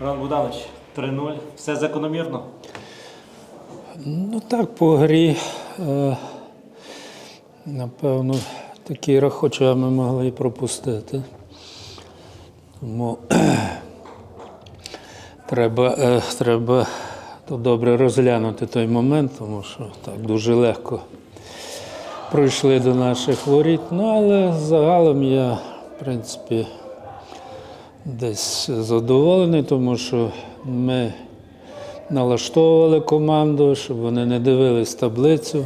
Роман Богданович, 3-0. Все закономірно. Ну так, по грі, е, напевно, такий рах, хоча ми могли і пропустити. Тому треба, е, треба то добре розглянути той момент, тому що так дуже легко пройшли до наших воріт. Ну, але загалом я, в принципі, десь задоволений, тому що ми налаштовували команду, щоб вони не дивились таблицю.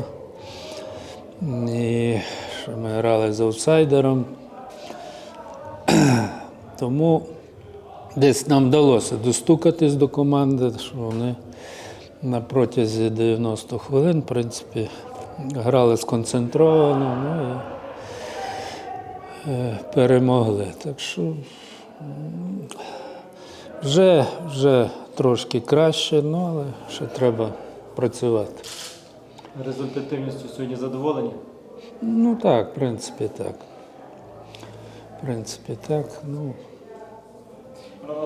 І що ми грали з аутсайдером. Тому десь нам вдалося достукатись до команди, що вони на протязі 90 хвилин, в принципі, грали сконцентровано ну, і е, перемогли. Так що вже, вже трошки краще, ну, але ще треба працювати. Результативністю сьогодні задоволені. Ну так, в принципі, так. В принципі, так. Ну,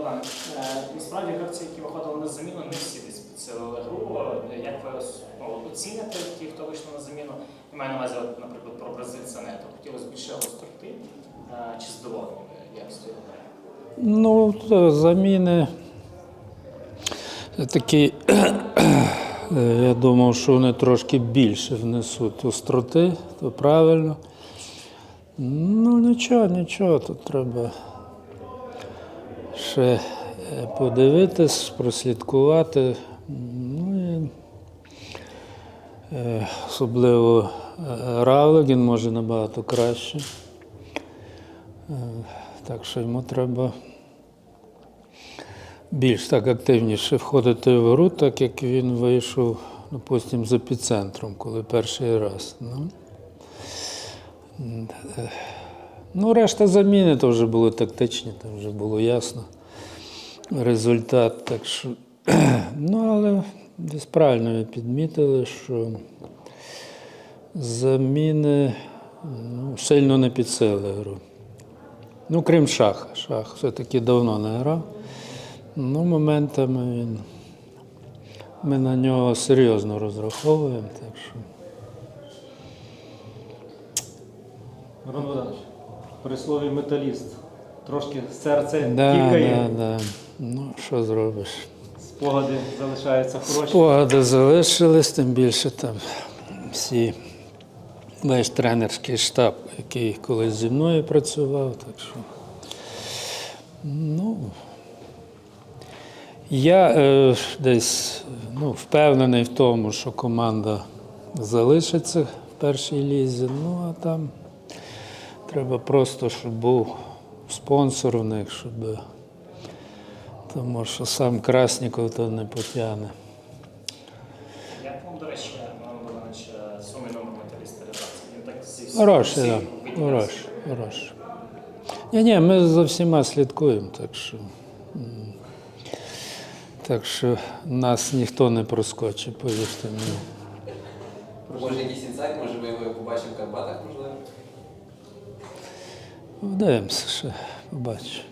Пане е, насправді гравці, які виходили на заміну, не всі десь підсилили гру. Як ви ну, оціните ті, хто вийшов на заміну? Я маю на увазі, наприклад, про бразильця Нето. Хотілося більше гостроти. Е, Чи задоволені якістю гри? Ну заміни такі, я думав, що вони трошки більше внесуть остроти, то правильно. Ну, нічого, нічого, тут треба ще е, подивитись, прослідкувати. Ну, і, е, особливо е, Равлик, він може набагато краще. Так що йому треба більш так активніше входити в гру, так як він вийшов, допустимо, з епіцентром, коли перший раз. Ну, е, ну решта заміни то вже були тактичні, там вже було ясно результат. Так що, ну, але десь правильно ви підмітили, що заміни ну, сильно не підсили гру. Ну, крім шаха. Шах все-таки давно не грав. Ну, моментами він. Ми на нього серйозно розраховуємо, так що. Богданович, при слові металіст. Трошки серце Да, кікає, да, да. Ну, що зробиш? спогади залишаються хороші. Спогади залишились, тим більше там всі весь тренерський штаб, який колись зі мною працював. Так що, ну, я е, десь ну, впевнений в тому, що команда залишиться в першій лізі. Ну, а там треба просто, щоб був спонсор у них, щоб. Тому що сам Красніков то не потягне. Як вам, до речі, сумий номер металіста редакції? Хороший, так. Хороший, хороший. Ні, ні, ми за всіма слідкуємо, так що. Так що нас ніхто не проскочить, повірте мені. Може якийсь інсайт, може ми його побачимо в Карпатах, можливо? Вдаємося ще, побачимо.